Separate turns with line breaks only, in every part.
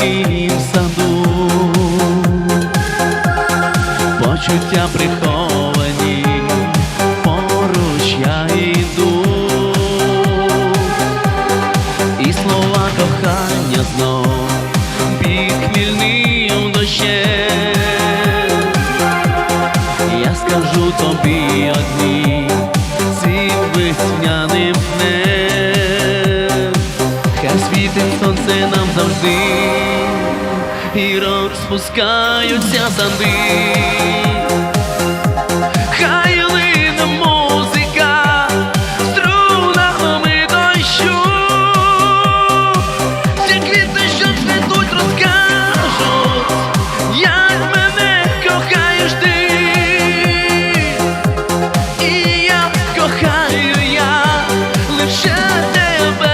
міськім саду, почуття приховані, поруч я йду, і слова кохання знов бік хмільним дощем. Я скажу тобі одні цим весняним днем, світить сонце нам завжди, і розпускаються санди. Хай лине музика струнами дощу, ці квіти, що цвітуть, розкажуть, як мене кохаєш ти, і я кохаю я лише тебе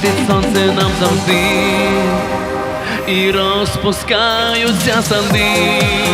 світить сонце нам завжди і розпускаються санди.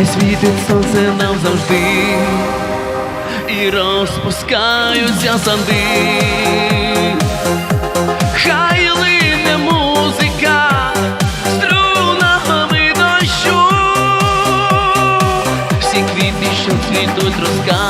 Хай світить сонце нам завжди і розпускаються санди. Хай лине музика струнами дощу. Всі квіти, що квітуть розкажуть.